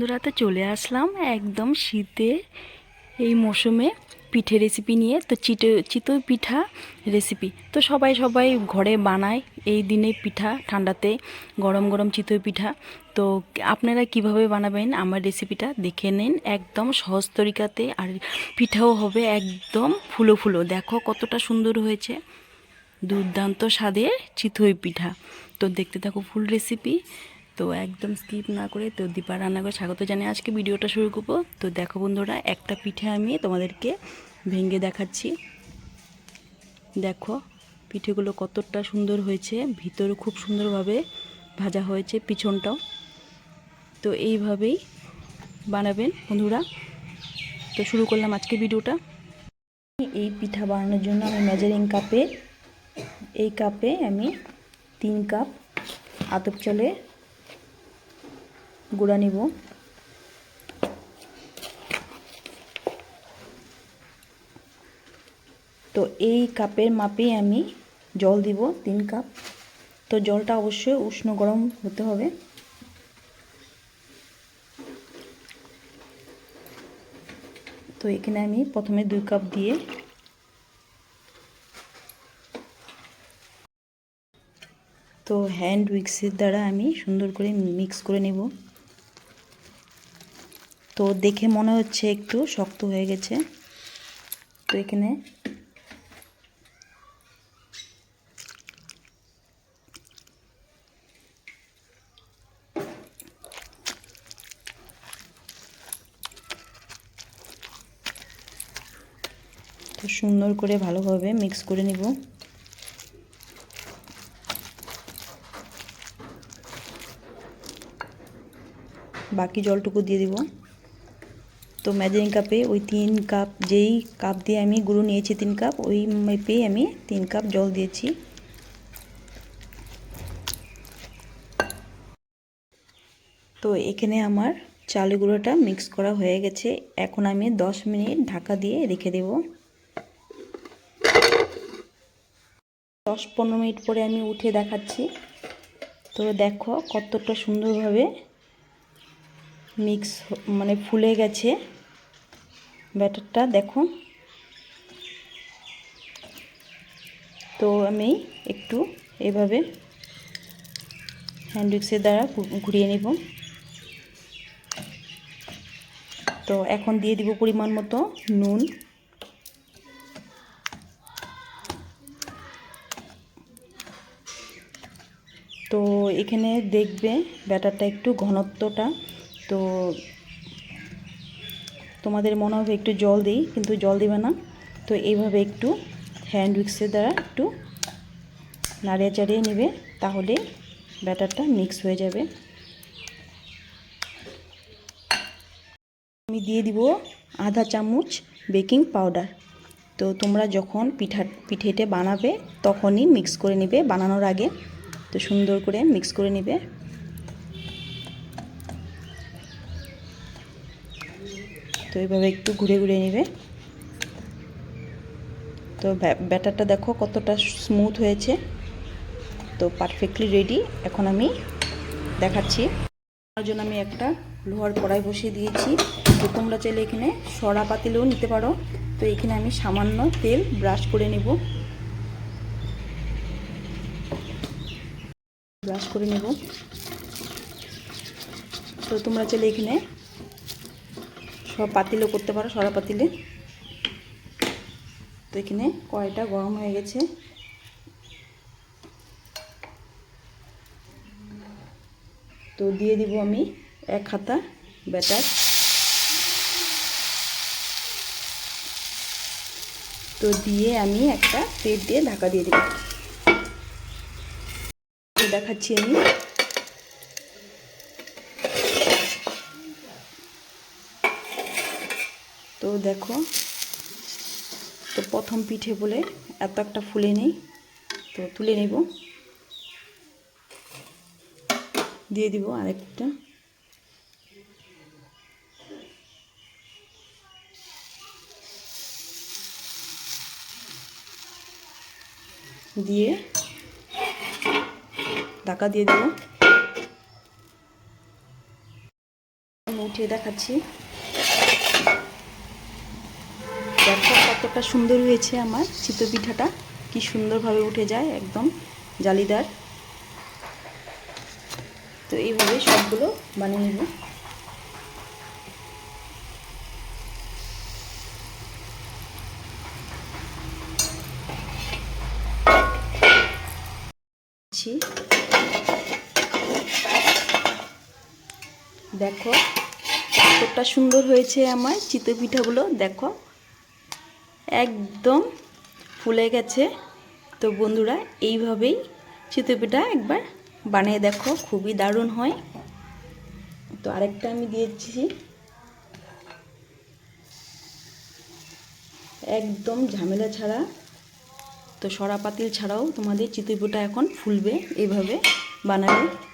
বন্ধুরা, তো চলে আসলাম একদম শীতে এই মৌসুমে পিঠে রেসিপি নিয়ে। তো চিটো, চিতই পিঠা রেসিপি তো সবাই সবাই ঘরে বানায় এই দিনে পিঠা ঠান্ডাতে, গরম গরম চিতই পিঠা। তো আপনারা কীভাবে বানাবেন আমার রেসিপিটা দেখে নিন। একদম সহজ তরিকাতে আর পিঠাও হবে একদম ফুলো ফুলো। দেখো কতটা সুন্দর হয়েছে। দুর্দান্ত স্বাদের চিতই পিঠা। তো দেখতে থাকো ফুল রেসিপি তো একদম স্কিপ না করে তো দীপা রান্না করে স্বাগত জানিয়ে আজকে ভিডিওটা শুরু করব। তো দেখো বন্ধুরা, একটা পিঠে আমি তোমাদেরকে ভেঙে দেখাচ্ছি। দেখো, পিঠেগুলো কতটা সুন্দর হয়েছে, ভিতরে খুব সুন্দরভাবে ভাজা হয়েছে পিছনটাও। তো এইভাবেই বানাবেন বন্ধুরা। তো শুরু করলাম আজকে ভিডিওটা। এই পিঠা বানানোর জন্য আমি মেজারিং কাপে এই কাপে আমি তিন কাপ আতপ চালে গুঁড়া নিব। তো এই কাপের মাপেই আমি জল দিব তিন কাপ। তো জলটা অবশ্যই উষ্ণ গরম হতে হবে। তো এখানে আমি প্রথমে দুই কাপ দিয়ে তো হ্যান্ড উইক্সের দ্বারা আমি সুন্দর করে মিক্স করে নেব। তো দেখে মনে হচ্ছে একটু শক্ত হয়ে গেছে। তো এখানে তো সুন্দর করে ভালোভাবে মিক্স করে নিব। বাকি জলটুকু দিয়ে দিব। তো মেজারিং কাপে ওই তিন কাপ, যেই কাপ দিয়ে আমি গুঁড়ো নিয়েছি তিন কাপ, ওই মেপে আমি তিন কাপ জল দিয়েছি। তো এখানে আমার চালের গুঁড়োটা মিক্স করা হয়ে গেছে। এখন আমি 10 মিনিট ঢাকা দিয়ে রেখে দেব। দশ পনেরো মিনিট পরে আমি উঠে দেখাচ্ছি। তো দেখো কতটা সুন্দরভাবে মিক্স মানে ফুলে গেছে। ব্যাটারটা দেখো। তো আমি একটু এভাবে হ্যান্ড উইক্সের দ্বারা ঘুরিয়ে নেব। তো এখন দিয়ে দিব পরিমাণ মতো নুন। তো এখানে দেখবে ব্যাটারটা একটু ঘনত্বটা। তো তোমাদের মনে হবে একটু জল দিই, কিন্তু জল দিবে না। তো এইভাবে একটু হ্যান্ড উইক্সের দ্বারা একটু নাড়িয়ে চাড়িয়ে নেবে, তাহলে ব্যাটারটা মিক্স হয়ে যাবে। আমি দিয়ে দিব আধা চামচ বেকিং পাউডার তো তোমরা যখন পিঠা, পিঠেটে বানাবে, তখনই মিক্স করে নেবে। বানানোর আগে তো সুন্দর করে মিক্স করে নেবে। তো এইভাবে একটু ঘুরে ঘুরে নেবে। তো ব্যাটারটা দেখো কতটা স্মুথ হয়েছে। তো পারফেক্টলি রেডি এখন আমি দেখাচ্ছি। তার জন্য আমি একটা লোহার কড়াই বসিয়ে দিয়েছি। তো তোমরা চাইলে এখানে সরা পাতিলেও নিতে পারো। তো এখানে আমি সামান্য তেল ব্রাশ করে নেব। ব্রাশ করে নেব। তো তোমরা চাইলে এখানে সব পাতিলও করতে পারো সরা পাতিলে। তো এখানে কড়াইটা গরম হয়ে গেছে। তো দিয়ে দিব আমি এক হাতা ব্যাটার। তো দিয়ে আমি একটা প্লেট দিয়ে ঢাকা দিয়ে দেব। দেখাচ্ছি আমি। তো দেখো, তো প্রথম পিঠে বলে এত একটা ফুলে নেই, তো তুলে নেব। দিয়ে দিব আরেকটা। দিয়ে ঢাকা দিয়ে দেব। উঠে উঠে দেখাচ্ছি দেখো কতটা সুন্দর হয়েছে আমার চিতই পিঠাটা কি সুন্দরভাবে উঠে যায় একদম জালিদার। তো এইভাবে সবগুলো বানিয়ে নেব। দেখো কতটা সুন্দর হয়েছে আমার চিতই পিঠাগুলো দেখো। একদম ফুলে গেছে। তো বন্ধুরা, এইভাবেই চিতই পিঠা একবার বানিয়ে দেখো, খুবই দারুণ হয়। তো আরেকটা আমি দিয়েছি। একদম ঝামেলা ছাড়া। তো সরা পাতিল ছাড়াও তোমাদের চিতই এখন ফুলবে, এইভাবে বানালে।